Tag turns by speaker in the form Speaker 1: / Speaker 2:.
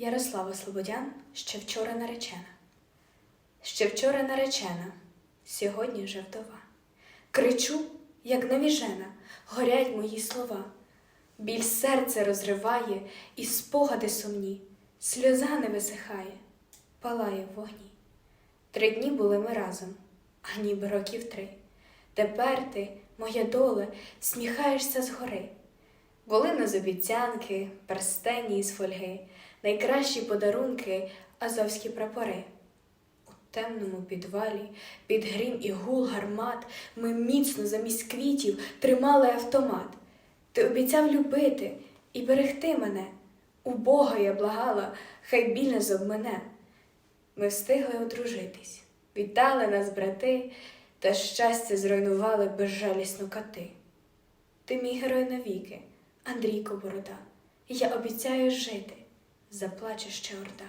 Speaker 1: Ярослава Слободян ще вчора наречена. Ще вчора наречена, сьогодні вже вдова. Кричу, як навіжена, горять мої слова. Біль серце розриває, і спогади сумні, сльоза не висихає, палає в вогні. Три дні були ми разом, а ніби років три. Тепер ти, моя доле, сміхаєшся згори. Були нас обіцянки, перстені із фольги, найкращі подарунки, азовські прапори. У темному підвалі, під грім і гул гармат, ми міцно замість квітів тримали автомат. Ти обіцяв любити і берегти мене. У Бога я благала, хай біль не зобмене. Ми встигли одружитись, вітали нас брати, та щастя зруйнували безжалісно кати. Ти мій герой навіки, Андрійко Борода, я обіцяю жити, заплаче ще орда.